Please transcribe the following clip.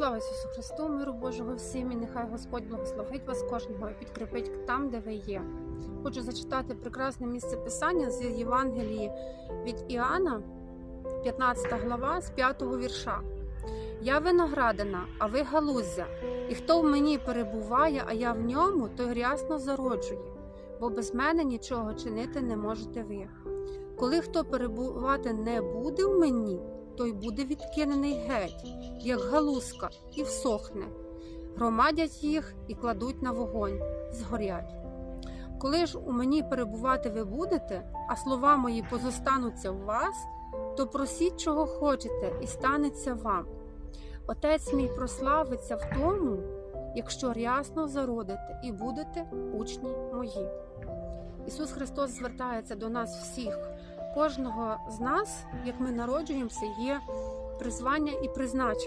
Слава Ісусу Христу, миру Божого всім і нехай Господь благословить вас кожного і підкріпить там, де ви є. Хочу зачитати прекрасне місце писання з Євангелії від Іоанна, 15 глава з 5 вірша. Я виноградина, а ви галуздя, і хто в мені перебуває, а я в ньому, той рясно зароджує, бо без мене нічого чинити не можете ви. Коли хто перебувати не буде в мені, той буде відкинений геть, як галузка, і всохне. Громадять їх і кладуть на вогонь, згорять. Коли ж у мені перебувати ви будете, а слова мої позостануться в вас, то просіть, чого хочете, і станеться вам. Отець мій прославиться в тому, якщо рясно зародите і будете учні мої. Ісус Христос звертається до нас всіх. Кожного з нас, як ми народжуємося, є призвання і призначення.